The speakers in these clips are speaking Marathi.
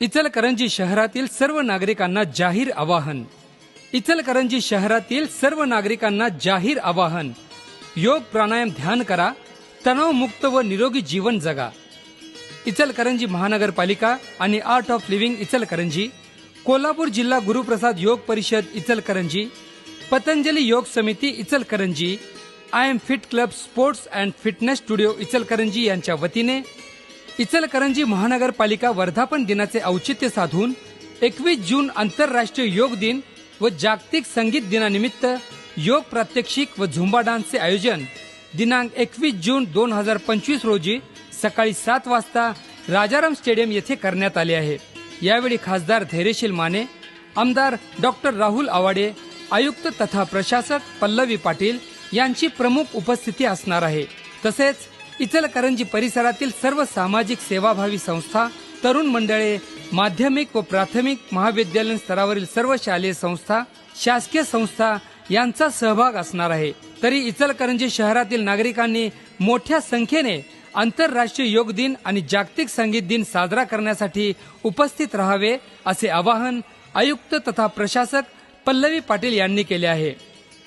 इचलकरंजी शहरातील सर्व नागरिकांना जाहीर आवाहन. इचलकरंजी शहरातील सर्व नागरिकांना जाहीर आवाहन. योग प्राणायाम ध्यान करा तणावमुक्त व निरोगी जीवन जगा. इचलकरंजी महानगरपालिका आणि art of living Ichalkaranji Kolhapur जिल्हा गुरुप्रसाद योग परिषद इचलकरंजी पतंजली योग समिती Ichalkaranji I M fit club sports and fitness studio Ichalkaranji यांच्या वतीने इचलकरंजी महानगरपालिका वर्धापन दिनाचे औचित्य साधून एकवीस जून आंतरराष्ट्रीय योग दिन व जागतिक संगीत दिनानिमित्त योग प्रात्यक्षिक व झुंबा डान्सचे आयोजन. दिनांक एकवीस जून दोन हजार पंचवीस रोजी सकाळी सात वाजता राजाराम स्टेडियम येथे करण्यात आले आहे. यावेळी खासदार धैर्यशील माने आमदार डॉक्टर राहुल आवाडे आयुक्त तथा प्रशासक पल्लवी पाटील यांची प्रमुख उपस्थिती असणार आहे. तसेच इचलकरंजी परिसरातील सर्व सामाजिक सेवाभावी संस्था तरुण मंडळे माध्यमिक व प्राथमिक महाविद्यालयीन स्तरावरील सर्व शालेय संस्था शासकीय संस्था यांचा सहभाग असणार आहे. तरी इचलकरंजी शहरातील नागरिकांनी मोठ्या संख्येने आंतरराष्ट्रीय योग दिन आणि जागतिक संगीत दिन साजरा करण्यासाठी उपस्थित राहावे असे आवाहन आयुक्त तथा प्रशासक पल्लवी पाटील यांनी केले आहे.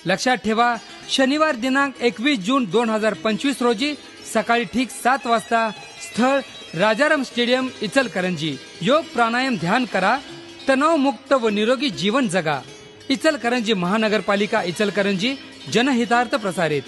लक्षात ठेवा शनिवार दिनांक एकवीस जून दोन हजार पंचवीस रोजी सकाळी ठीक सात वाजता स्थळ राजाराम स्टेडियम इचलकरंजी. योग प्राणायाम ध्यान करा तणावमुक्त व निरोगी जीवन जगा. इचलकरंजी महानगरपालिका इचलकरंजी जनहितार्थ प्रसारित.